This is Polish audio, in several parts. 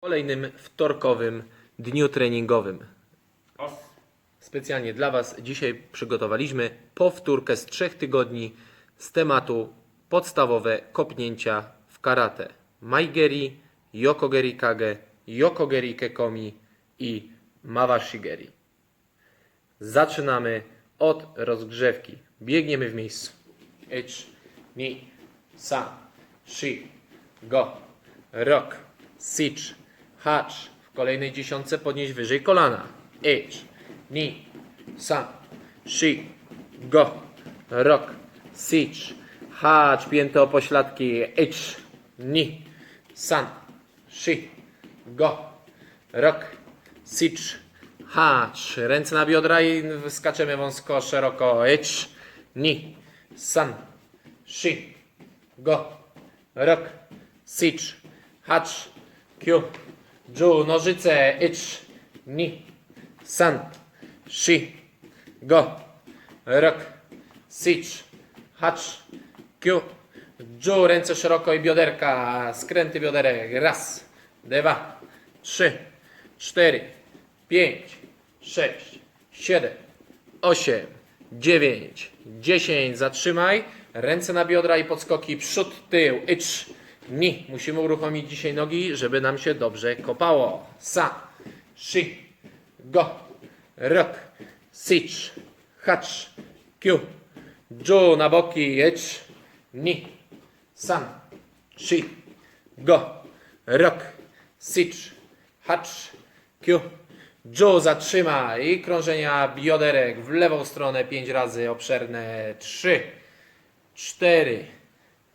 kolejnym wtorkowym dniu treningowym. Specjalnie dla Was dzisiaj przygotowaliśmy powtórkę z trzech tygodni z tematu podstawowe kopnięcia w karate. Maigeri, Yokogeri Kage, Yokogeri Kekomi i Mawashigeri. Zaczynamy od rozgrzewki. Biegniemy w miejscu. Ich, ni, san, shi, go, rok, sich, hacz. W kolejnej dziesiątce podnieść wyżej kolana. Ich, ni, san, shi, go, rok, sich, hacz. Pięte pośladki. Ich, ni, san, shi, go, rok, sich, hacz. Ręce na biodra i skaczemy wąsko, szeroko. Ich, ni, san, shi, go, rok, sich, hacz, kyu, ju, nożyce, ich, ni, san, shi, go, rok, sich, hacz, kyu, ju, ręce szeroko i bioderka, skręty bioderek, raz, dwa, trzy, cztery, pięć, sześć, siedem, osiem, dziewięć, dziesięć, zatrzymaj, ręce na biodra i podskoki, przód, tył, ich, ni. Musimy uruchomić dzisiaj nogi, żeby nam się dobrze kopało. Sa, shi, go, rok, sich, hacz, kyu, ju, na boki, ich, ni, san, shi, go, rok, sich, hacz, kyu, ju, zatrzymaj i krążenia bioderek w lewą stronę pięć razy obszerne, trzy, cztery,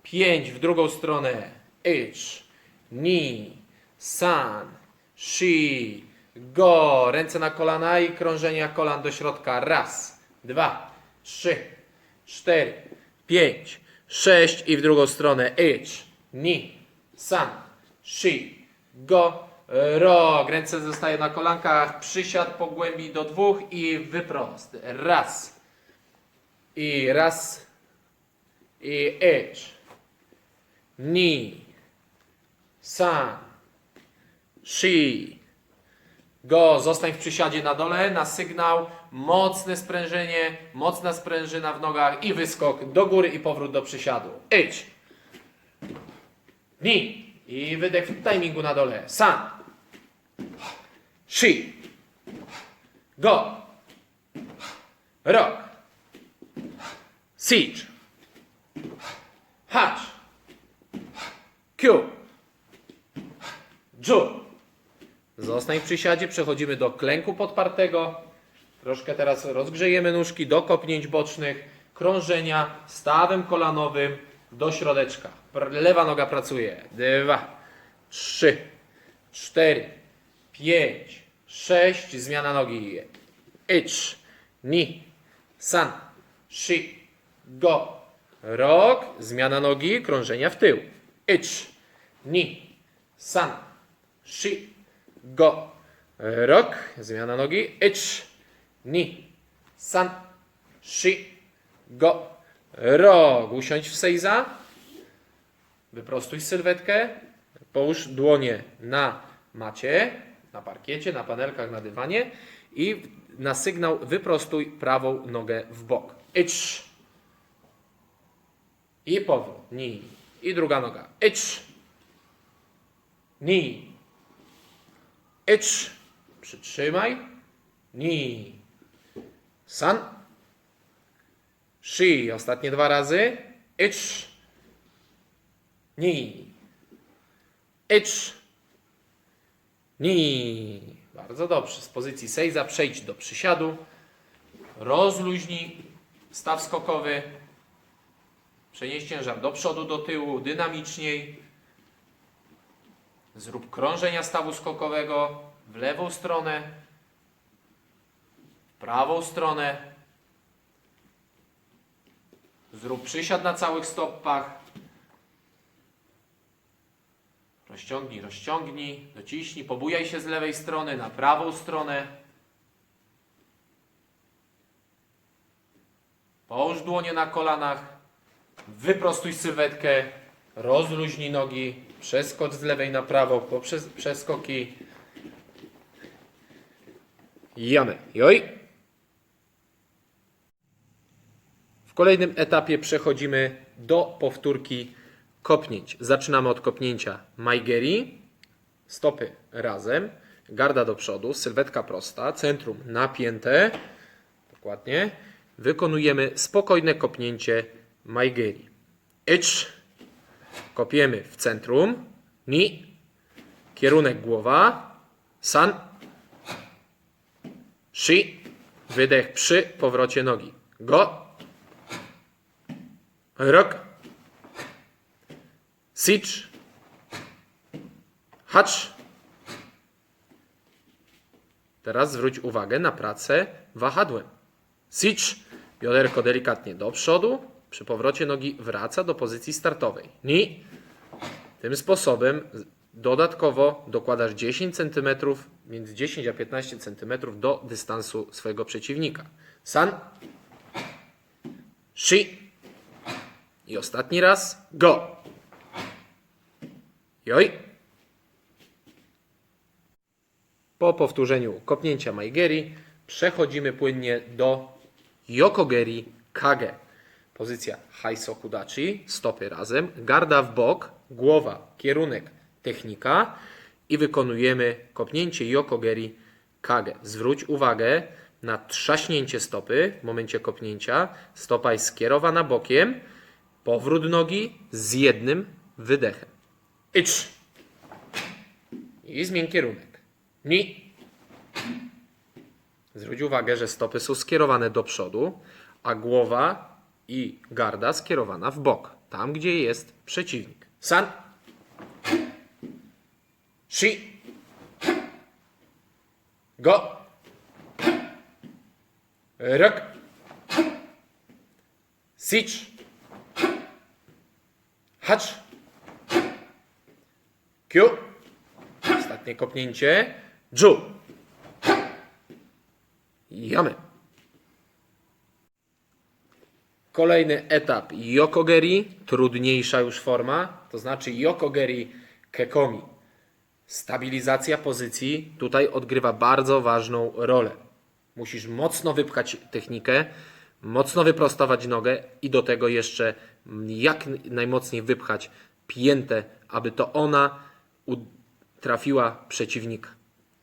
pięć w drugą stronę, ich, ni, san, shi, go, ręce na kolana i krążenia kolan do środka, raz, dwa, trzy, cztery, pięć, sześć i w drugą stronę, ich, ni, san, shi, go, rok, ręce zostaje na kolankach, przysiad po głębi do dwóch i wyprost, raz, i raz, i ich, ni, san, shi, go, zostań w przysiadzie na dole, na sygnał, mocne sprężenie, mocna sprężyna w nogach i wyskok do góry i powrót do przysiadu. Idź. Ni. I wydech w timingu na dole. San. Shi. Go. Rok. Siege. Hacz. Q. Ju. Zostań w przysiadzie, przechodzimy do klęku podpartego. Troszkę teraz rozgrzejemy nóżki do kopnięć bocznych, krążenia stawem kolanowym do środeczka. Lewa noga pracuje. Dwa, trzy, cztery, pięć, sześć. Zmiana nogi. Ich, ni, san, shi, go. Rok, zmiana nogi, krążenia w tył. Ich, ni, san, shi, go. Rok, zmiana nogi. Ich, ni, san, shi, go. Rok. Usiądź w sejza. Wyprostuj sylwetkę. Połóż dłonie na macie, na parkiecie, na panelkach, na dywanie i na sygnał wyprostuj prawą nogę w bok. Ich. I powrót. Ni. I druga noga. Ich. Ni. Ich. Przytrzymaj. Ni. San. Shi. Ostatnie dwa razy. Ich. Ni. Ich. Ni. Bardzo dobrze. Z pozycji sejza przejdź do przysiadu. Rozluźnij staw skokowy. Przenieś ciężar do przodu, do tyłu, dynamiczniej. Zrób krążenia stawu skokowego w lewą stronę, w prawą stronę. Zrób przysiad na całych stopach. Rozciągnij, rozciągnij, dociśnij, pobujaj się z lewej strony na prawą stronę. Połóż dłonie na kolanach, wyprostuj sylwetkę, rozluźnij nogi, Przeskocz z lewej na prawo, poprzez przeskoki. Jamy. Joj. W kolejnym etapie przechodzimy do powtórki kopnięć. Zaczynamy od kopnięcia Maigeri, stopy razem, garda do przodu, sylwetka prosta, centrum napięte. Dokładnie. Wykonujemy spokojne kopnięcie Maigeri. Ich. Kopiemy w centrum. Ni. Kierunek głowa. San. Shi. Wydech przy powrocie nogi. Go. Rok. Sicz. Hacz. Teraz zwróć uwagę na pracę wahadłem. Sicz. Bioderko delikatnie do przodu. Przy powrocie nogi wraca do pozycji startowej. Ni. Tym sposobem dodatkowo dokładasz 10 cm, między 10 a 15 cm do dystansu swojego przeciwnika. San. Shi. I ostatni raz. Go. Joj. Po powtórzeniu kopnięcia Maigeri przechodzimy płynnie do Yokogeri Kage. Pozycja Haisokudachi, stopy razem, garda w bok, głowa, kierunek, technika i wykonujemy kopnięcie Yokogeri Kage. Zwróć uwagę na trzaśnięcie stopy w momencie kopnięcia. Stopa jest skierowana bokiem, powrót nogi z jednym wydechem. Ich. I zmień kierunek. Ni. Zwróć uwagę, że stopy są skierowane do przodu, a głowa i garda skierowana w bok, tam gdzie jest przeciwnik. San. Shi. Go. Rok. Sicz. Hacz. Kyu. Ostatnie kopnięcie. Ju. Jamy. Kolejny etap Yokogeri, trudniejsza już forma, to znaczy Yokogeri Kekomi. Stabilizacja pozycji tutaj odgrywa bardzo ważną rolę. Musisz mocno wypchać technikę, mocno wyprostować nogę i do tego jeszcze jak najmocniej wypchać piętę, aby to ona trafiła przeciwnika.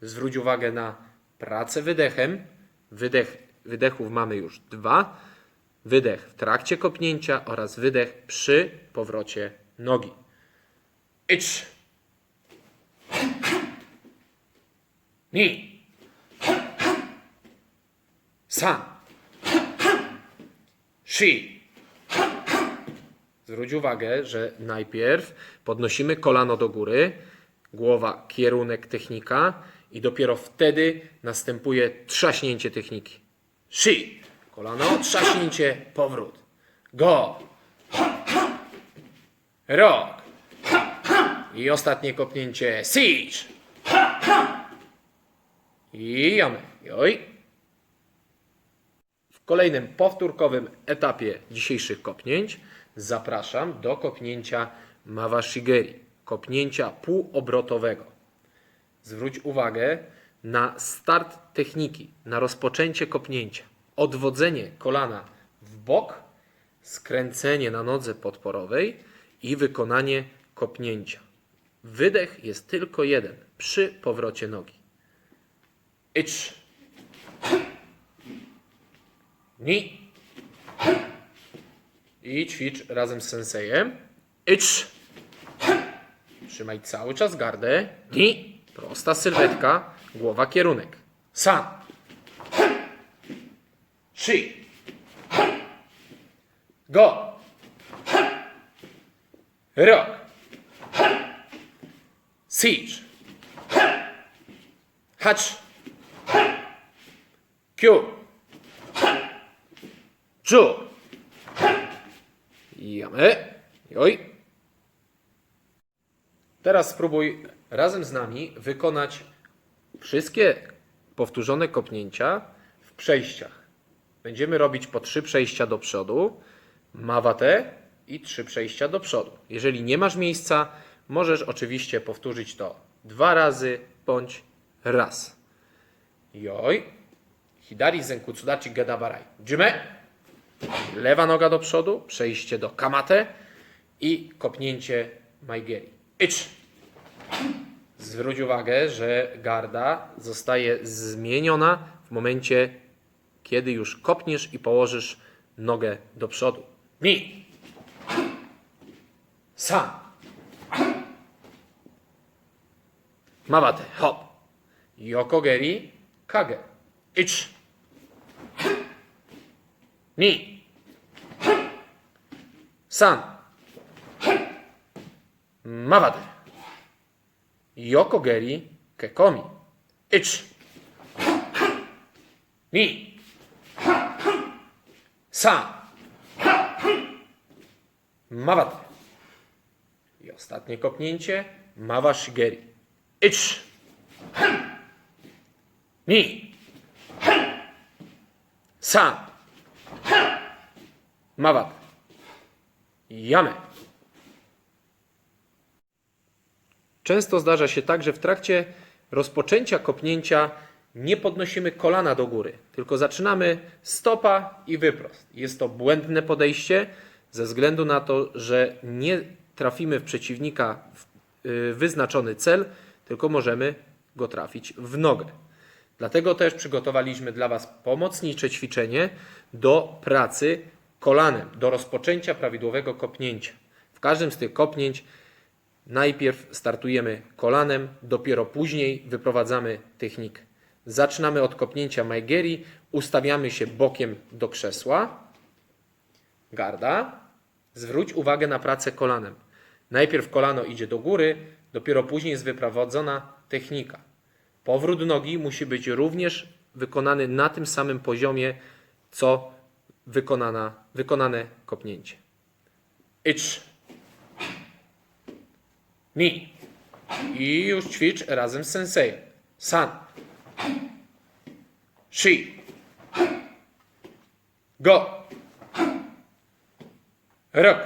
Zwróć uwagę na pracę wydechem. Wydech, wydechów mamy już dwa. Wydech w trakcie kopnięcia oraz wydech przy powrocie nogi. Ich. Ni. San. Shi. Zwróć uwagę, że najpierw podnosimy kolano do góry, głowa, kierunek, technika i dopiero wtedy następuje trzaśnięcie techniki. Shi. Kolano, trzaśnięcie, powrót. Go. Rok. I ostatnie kopnięcie. Siege. I jamy. Joj. W kolejnym powtórkowym etapie dzisiejszych kopnięć zapraszam do kopnięcia Mawashigeri, kopnięcia półobrotowego. Zwróć uwagę na start techniki, na rozpoczęcie kopnięcia, odwodzenie kolana w bok, skręcenie na nodze podporowej i wykonanie kopnięcia. Wydech jest tylko jeden przy powrocie nogi. Ich. Ni. I ćwicz razem z sensejem. Ich. Trzymaj cały czas gardę. Ni. Prosta sylwetka, głowa kierunek. San. Shi. Go. Rok. Siege. Hacz. Kyu. Ju. Jamy. Joj. Teraz spróbuj razem z nami wykonać wszystkie powtórzone kopnięcia w przejściach. Będziemy robić po trzy przejścia do przodu, mawatę i trzy przejścia do przodu. Jeżeli nie masz miejsca, Możesz oczywiście powtórzyć to dwa razy bądź raz. Joj. Hidari zenkutsudachi gedabarai. Jime. Lewa noga do przodu, przejście do kamate i kopnięcie maigeri. Ich. Zwróć uwagę, że garda zostaje zmieniona w momencie, kiedy już kopniesz i położysz nogę do przodu. Ni. San. Mawate. Hop. Yokogeri. Kage. Ich. Ni. San. Mawate. Yokogeri. Kekomi. Ich. Ni. San. Mawate. I ostatnie kopnięcie. Mawa Shigeri. Ich. Ni. San. Mawate. Jame. Często zdarza się tak, że w trakcie rozpoczęcia kopnięcia nie podnosimy kolana do góry, tylko zaczynamy stopa i wyprost. Jest to błędne podejście ze względu na to, że nie trafimy w przeciwnika w y, wyznaczony cel, tylko możemy go trafić w nogę. Dlatego też przygotowaliśmy dla Was pomocnicze ćwiczenie do pracy kolanem, do rozpoczęcia prawidłowego kopnięcia. W każdym z tych kopnięć Najpierw startujemy kolanem, dopiero później wyprowadzamy technikę. Zaczynamy od kopnięcia Maigeri, ustawiamy się bokiem do krzesła. Garda. Zwróć uwagę na pracę kolanem. Najpierw kolano idzie do góry, dopiero później jest wyprowadzona technika. Powrót nogi musi być również wykonany na tym samym poziomie, co wykonana, wykonane kopnięcie. Ich. Ni. I już ćwicz razem z sensei. San. Shi. Go. Rok.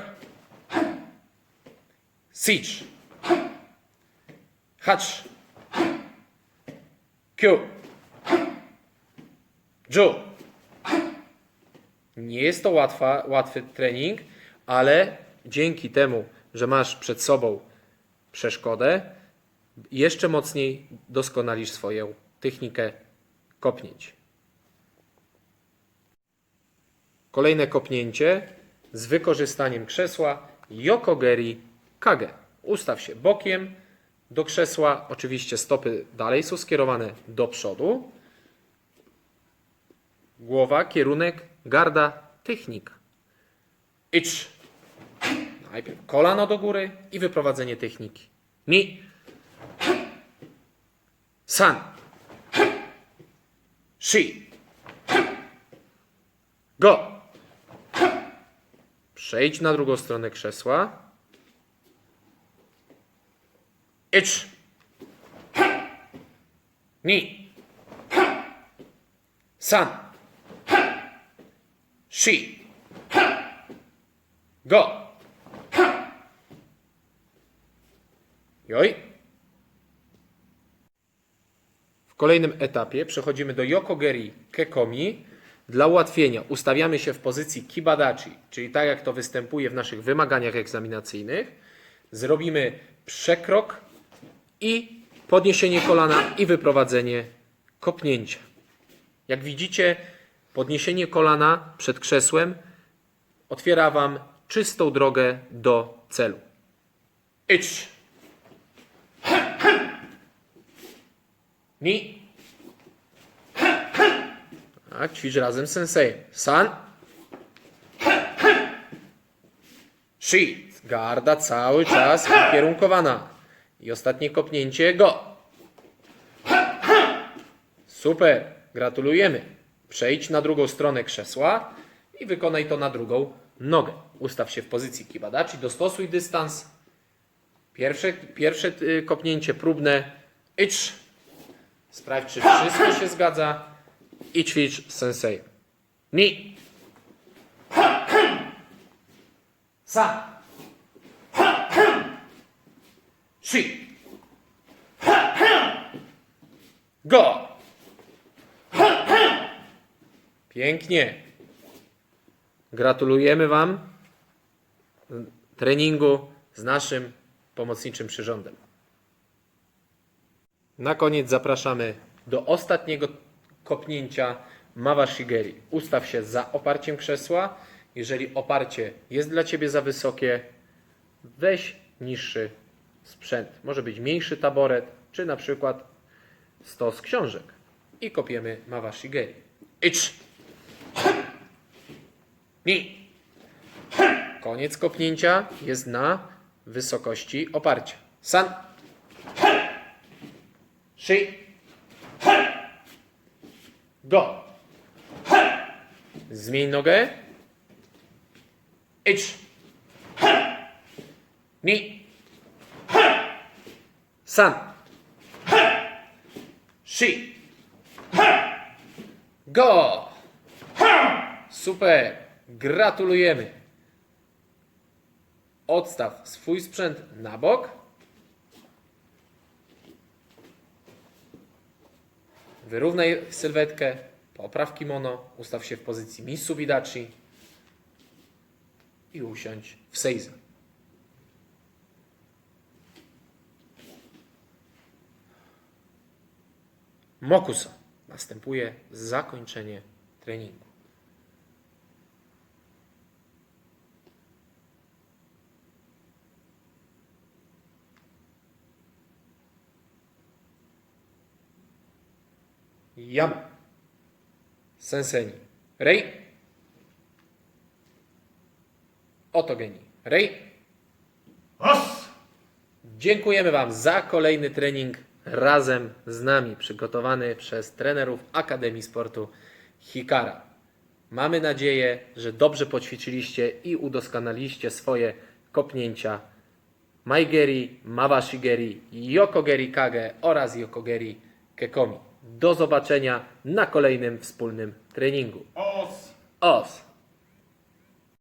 Sich. Hacz. Kyu. Ju. Nie jest to łatwa, łatwy trening, ale dzięki temu, że masz przed sobą przeszkodę, jeszcze mocniej doskonalisz swoją technikę kopnięć. Kolejne kopnięcie z wykorzystaniem krzesła Yokogeri Kage. Ustaw się bokiem do krzesła, oczywiście stopy dalej są skierowane do przodu. Głowa, kierunek, garda, technika. Ich. Najpierw kolano do góry i wyprowadzenie techniki. Mi. San. Shi. Go. Przejdź na drugą stronę krzesła. Ich. Ni. San. Shi. Go. Joj. W kolejnym etapie przechodzimy do Yokogeri Kekomi. Dla ułatwienia ustawiamy się w pozycji Kibadachi, czyli tak jak to występuje w naszych wymaganiach egzaminacyjnych. Zrobimy przekrok i podniesienie kolana i wyprowadzenie kopnięcia. Jak widzicie, podniesienie kolana przed krzesłem otwiera Wam czystą drogę do celu. Ich. Ni. Tak, ćwicz razem z sensejem. San. Shi. Garda cały czas kierunkowana. I ostatnie kopnięcie go. Super. Gratulujemy. Przejdź na drugą stronę krzesła i wykonaj to na drugą nogę. Ustaw się w pozycji kibadachi, dostosuj dystans. Pierwsze, pierwsze y, kopnięcie próbne. Ich. Sprawdź, czy wszystko się zgadza i ćwicz sensei. Ni. Sa. three. Go! Pięknie. Gratulujemy Wam treningu z naszym pomocniczym przyrządem. Na koniec zapraszamy do ostatniego kopnięcia Mawa Shigeri. Ustaw się za oparciem krzesła. Jeżeli oparcie jest dla Ciebie za wysokie, weź niższy sprzęt. Może być mniejszy taboret, czy na przykład stos książek. I kopiemy Mawa Shigeri. Idź! Ni! Koniec kopnięcia jest na wysokości oparcia. San. Shi. Go. Zmień nogę. Idź. Ni. San. Shi. Go. Super. Gratulujemy. Odstaw swój sprzęt na bok. Wyrównaj sylwetkę, popraw kimono, ustaw się w pozycji Mitsubidachi i usiądź w seiza. Mokusa. Następuje zakończenie treningu. Yama. Sensei. Rei. Otogeni. Rei. Os! Dziękujemy Wam za kolejny trening razem z nami, przygotowany przez trenerów Akademii Sportu Hikara. Mamy nadzieję, że dobrze poćwiczyliście i udoskonaliście swoje kopnięcia Maigeri, Mawashigeri, Yokogeri Kage oraz Yokogeri Kekomi. Do zobaczenia na kolejnym wspólnym treningu. Os! Os!